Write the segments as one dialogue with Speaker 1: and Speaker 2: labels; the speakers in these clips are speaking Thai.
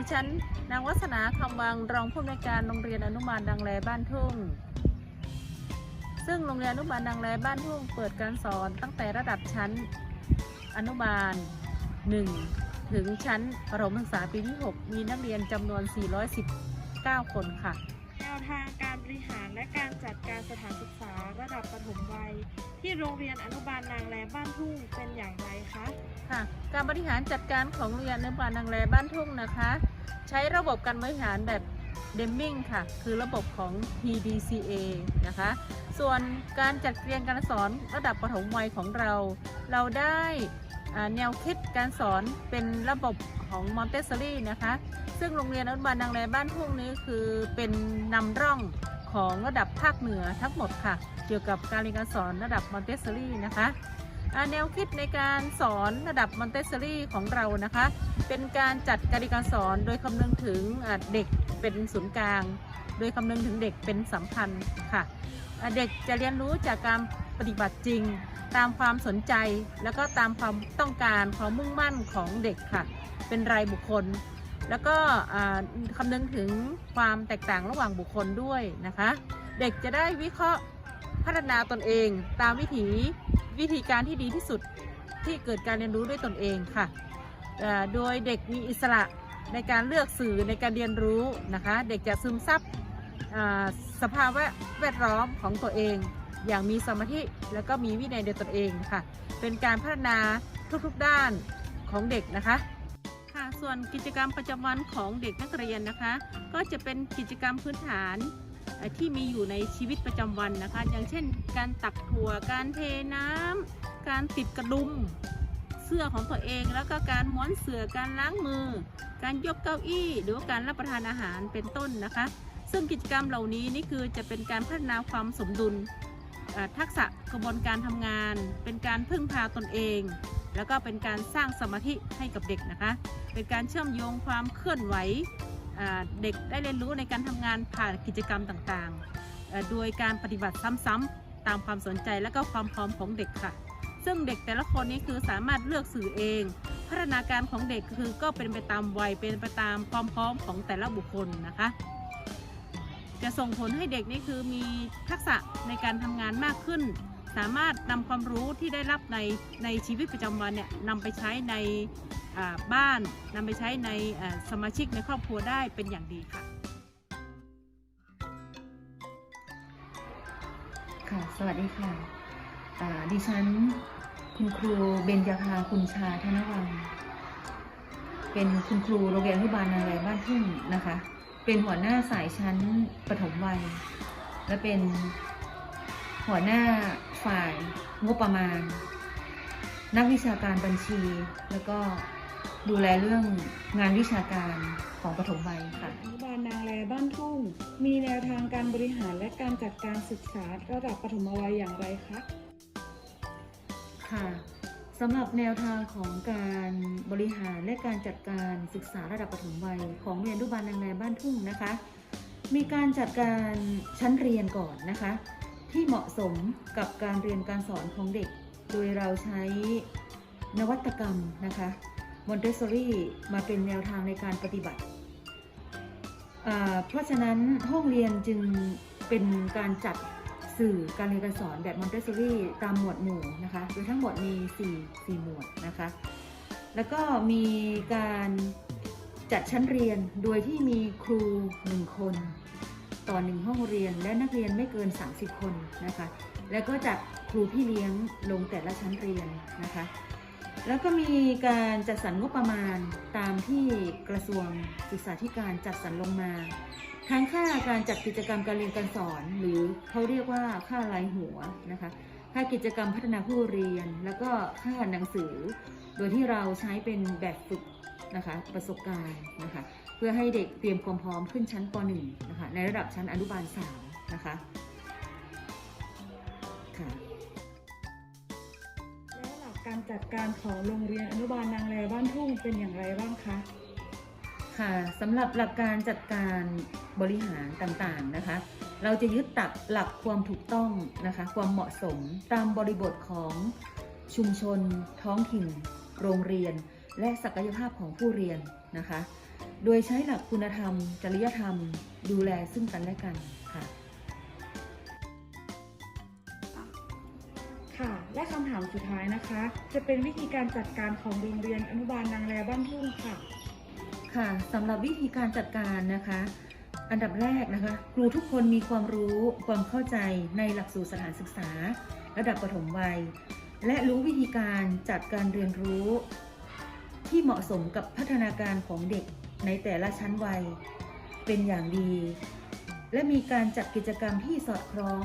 Speaker 1: ดิฉันนางวัฒนาคำวังรองผู้อำนวยการโรงเรียนอนุบาลดังแลบ้านทุ่ง ซึ่งโรงเรียนอนุบาลดังแลบ้านทุ่งเปิดการสอนตั้งแต่ระดับชั้นอนุบาล 1 ถึงชั้นประถมศึกษาปีที่ 6 มีนักเรียนจำนวน 419 คนค่ะ
Speaker 2: แนวทางการบริหารและการจัดการสถานศึกษาระดับประถมวัย ที่โรงเรียนอนุบาลนางแลบ้านทุ่งเป็นอย่างไรคะ
Speaker 1: ค่ะ การบริหารจัดการของโรงเรียนอนุบาลนางแลบ้านทุ่งนะคะ ใช้ระบบการบริหารแบบเดมมิงค่ะ คือระบบของ PDCA นะคะ ส่วนการจัดเรียนการสอนระดับประถมวัยของเรา เราได้แนวคิดการสอนเป็นระบบของมอนเตสซอรี่นะคะ ซึ่งโรงเรียนอนุบาลนางแลบ้านทุ่งนี้คือเป็นนำร่องของระดับภาคเหนือทั้งหมดค่ะ เกี่ยวกับการเรียนการสอนระดับมอนเตสซอรี่นะคะ แนวคิดในการสอนระดับมอนเตสซอรี่ของเรานะคะ เป็นการจัดการเรียนการสอนโดยคำนึงถึงเด็กเป็นศูนย์กลาง โดยคำนึงถึงเด็กเป็นสำคัญค่ะ เด็กจะเรียนรู้จากการปฏิบัติจริง ตามความสนใจ แล้วก็ตามความต้องการความมุ่งมั่นของเด็กค่ะ เป็นรายบุคคล แล้วก็คำนึงถึงความแตกต่างระหว่างบุคคลด้วยนะคะ เด็กจะได้วิเคราะห์ พัฒนาตนเองตามวิถีวิธีการที่ดีที่สุดที่เกิดการเรียนรู้ด้วยตนเองค่ะ โดยเด็กมีอิสระในการเลือกสื่อในการเรียนรู้นะคะ เด็กจะซึมซับสภาวะแวดล้อมของตัวเอง อย่างมีสมาธิแล้วก็มีวินัยในตนเองค่ะ เป็นการพัฒนาทุกๆด้านของเด็กนะคะค่ะส่วนกิจกรรมประจำวันของเด็กนักเรียนนะคะ ก็จะเป็นกิจกรรมพื้นฐาน ที่มีอยู่ในชีวิตประจำวันนะคะ อย่างเช่น การตักถั่ว การเทน้ำ การติดกระดุม เสื้อของตัวเอง แล้วก็การม้วนเสื่อการล้างมือ การยกเก้าอี้ หรือว่าการรับประทานอาหารเป็นต้นนะคะ ซึ่งกิจกรรมเหล่านี้นี่คือจะเป็นการพัฒนาความสมดุล ทักษะกระบวนการทำงาน เป็นการพึ่งพาตนเอง แล้วก็เป็นการสร้างสมาธิให้กับเด็กนะคะ เป็นการเชื่อมโยงความเคลื่อนไหว เด็กได้เรียนรู้ในการทำงานผ่านกิจกรรมต่างๆ โดยการปฏิบัติซ้ำๆตามความสนใจและก็ความพร้อมของเด็กค่ะ ซึ่งเด็กแต่ละคนนี้คือสามารถเลือกสื่อเอง พัฒนาการของเด็กคือก็เป็นไปตามวัยเป็นไปตามความพร้อมของแต่ละบุคคลนะคะ จะส่งผลให้เด็กนี่คือมีทักษะในการทำงานมากขึ้น สามารถนำความรู้ที่ได้รับในในชีวิตประจำวันเนี่ยนำไปใช้ในบ้านนำไปใช้ในสมาชิกในครอบครัวได้เป็นอย่างดีค่ะ
Speaker 3: ค่ะ สวัสดีค่ะดิฉันคุณครูเบญจภาคุณชาธนวังเป็นคุณครูโรงเรียนอนุบาลนางแรบ้านทุ่งนะคะ เป็นหัวหน้าสายชั้นปฐมวัย และเป็นหัวหน้า ฝ่ายงบประมาณ นักวิชาการบัญชี แล้วก็ดูแลเรื่องงานวิชาการของปฐมวัยค่ะ
Speaker 2: อนุบาลนางแลบ้านทุ่ง มีแนวทางการบริหารและการจัดการศึกษาระดับปฐมวัยอย่างไรคะ
Speaker 3: ค่ะสำหรับแนวทางของการบริหารและการจัดการศึกษาระดับประถมวัย ของเรียนอนุบาลนางแรบ้านทุ่งนะคะ มีการจัดการชั้นเรียนก่อนนะคะ ที่เหมาะสมกับการเรียนการสอนของเด็ก โดยเราใช้นวัตกรรมนะคะมอนเตสซอรี่มาเป็นแนวทางในการปฏิบัติ เพราะฉะนั้นห้องเรียนจึงเป็นการจัดสื่อการเรียนการสอนแบบมอนเตสซอรี่ตามหมวดหมู่นะคะโดยทั้งหมดมี 4 4 หมวดนะคะ แล้วก็มีการจัดชั้นเรียนโดยที่มีครู 1 คน ต่อ1ห้องเรียน และนักเรียนไม่เกิน 30 คนนะคะ แล้วก็จัดครูพี่เลี้ยงลงแต่ละชั้นเรียนนะคะ แล้วก็มีการจัดสรรงบประมาณตามที่กระทรวงศึกษาธิการจัดสรรลงมา ทั้งค่าการจัดกิจกรรมการเรียนการสอน หรือเขาเรียกว่าค่ารายหัวนะคะ ค่ากิจกรรมพัฒนาผู้เรียน แล้วก็ค่าหนังสือ โดยที่เราใช้เป็นแบบฝึก นะคะประสบการณ์นะคะเพื่อให้เด็กเตรียมความพร้อมขึ้นชั้นป .1 นะคะในระดับชั้นอนุบาล3นะคะค่ะ
Speaker 2: แล้วหลักการจัดการของโรงเรียนอนุบาลนางแลบ้านทุ่งเป็นอย่างไรบ้างคะ
Speaker 3: ค่ะสำหรับหลักการจัดการบริหารต่างๆนะคะ เราจะยึดตักหลักความถูกต้องนะคะความเหมาะสมตามบริบทของชุมชน ท้องถิ่น โรงเรียน และศักยภาพของผู้เรียนนะคะ โดยใช้หลักคุณธรรม จริยธรรม ดูแลซึ่งกันและกันค่ะ
Speaker 2: ค่ะ และคำถามสุดท้ายนะคะ จะเป็นวิธีการจัดการของโรงเรียนอนุบาลนางแลบ้านทุ่งค่ะ
Speaker 3: ค่ะสำหรับวิธีการจัดการนะคะ อันดับแรกนะคะ ครูทุกคนมีความรู้ความเข้าใจในหลักสูตรสถานศึกษา ระดับประถมวัย และรู้วิธีการจัดการเรียนรู้ ที่เหมาะสมกับพัฒนาการของเด็กในแต่ละชั้นวัย เป็นอย่างดี และมีการจัดกิจกรรมที่สอดคล้อง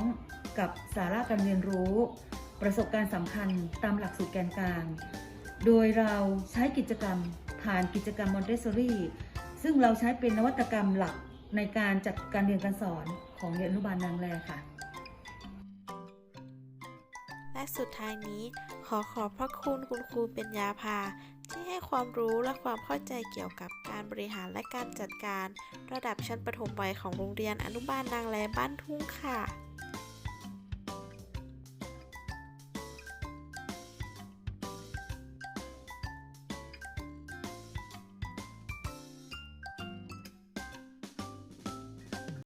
Speaker 3: กับสาระการเรียนรู้ ประสบการณ์สำคัญตามหลักสูตรแกนกลาง โดยเราใช้กิจกรรมผ่านกิจกรรมมอนเตสซอรี่ซึ่งเราใช้เป็นนวัตกรรมหลักในการจัดการเรียนการสอนของเรียนอนุบาลนางแลค่ะ
Speaker 4: และสุดท้ายนี้ ขอขอบพระคุณคุณครูเป็นยาพา ที่ให้ความรู้และความเข้าใจเกี่ยวกับการบริหารและการจัดการ ระดับชั้นประถมวัยของโรงเรียนอนุบาลนางแลบ้านทุ่งค่ะ